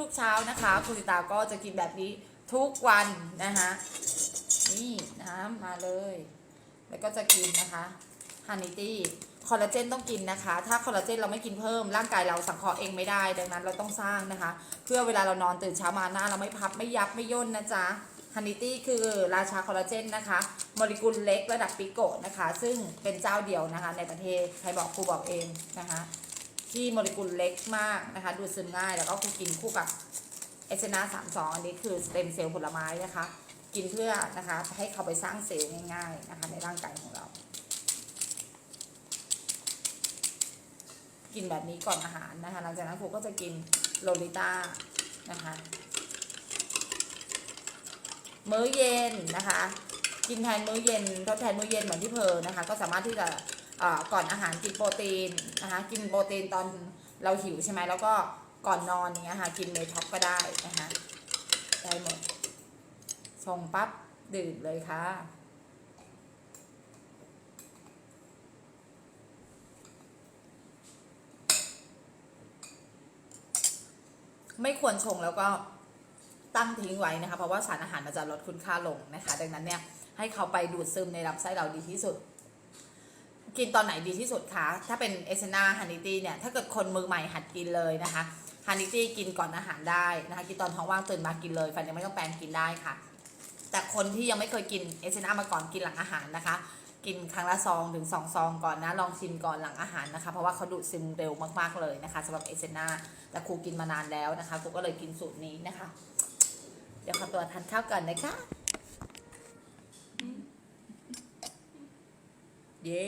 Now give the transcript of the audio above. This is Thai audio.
ทุกๆเช้านะคะ คุณสิตาก็จะกินแบบนี้ทุกวันนะคะนี่น้ำมาเลย แล้วก็จะกินนะคะฮันนิตี้คอลลาเจนต้องกินนะคะ ถ้าคอลลาเจนเราไม่กินเพิ่ม ร่างกายเราสังเคราะห์เองไม่ได้ ดังนั้นเราต้องสร้างนะคะ เพื่อเวลาเรานอนตื่นเช้ามาหน้าเราไม่พับไม่ยับไม่ย่นนะจ๊ะฮันนิตี้คือราชาคอลลาเจนนะคะโมเลกุลเล็กระดับปิโกะนะคะ ซึ่งเป็นเจ้าเดียวนะคะในประเทศ ใครบอกครูบอกเองนะคะ ที่โมเลกุลเล็กมากนะคะ ดูดซึมง่ายแล้วก็ครูกินคู่กับเอเซนาสามสองอันนี้คือสเต็มเซลล์ผลไม้นะคะ กินเพื่อนะคะให้เขาไปสร้างเซลล์ง่ายๆนะคะในร่างกายของเรา กินแบบนี้ก่อนอาหารนะคะ หลังจากนั้นครูก็จะกินโลลิต้านะคะมื้อเย็นนะคะ กินแทนมื้อเย็นทดแทนมื้อเย็นเหมือนที่เพอนะคะ ก็สามารถที่จะ ก่อนอาหารกินโปรตีนนะคะกินโปรตีนตอนเราหิวใช่ไหมแล้วก็ก่อนนอนอย่างเงี้ยค่ะกินเมท็อปก็ได้นะคะได้หมดชงปั๊บดื่มเลยค่ะไม่ควรชงแล้วก็ตั้งทิ้งไว้นะคะ เพราะว่าสารอาหารมันจะลดคุณค่าลงนะคะ ดังนั้นเนี่ยให้เขาไปดูดซึมในลำไส้เราดีที่สุด กินตอนไหนดีที่สุดคะ ถ้าเป็นเอเซนาฮันนิตี้เนี่ย ถ้าเกิดคนมือใหม่หัดกินเลยนะคะฮันนิตี้กินก่อนอาหารได้นะคะ กินตอนท้องว่างตื่นมากินเลย ฟันยังไม่ต้องแปรงกินได้ค่ะ แต่คนที่ยังไม่เคยกินเอเซนามาก่อนกินหลังอาหารนะคะ กินครั้งละซองถึงสองซองก่อนนะ ลองชิมก่อนหลังอาหารนะคะ เพราะว่าเขาดูดซึมเร็วมากๆเลยนะคะสำหรับเอเซนาแต่ครูกินมานานแล้วนะคะ ครูก็เลยกินสูตรนี้นะคะ เดี๋ยวขอตัวทานข้าวก่อนนะคะ เย้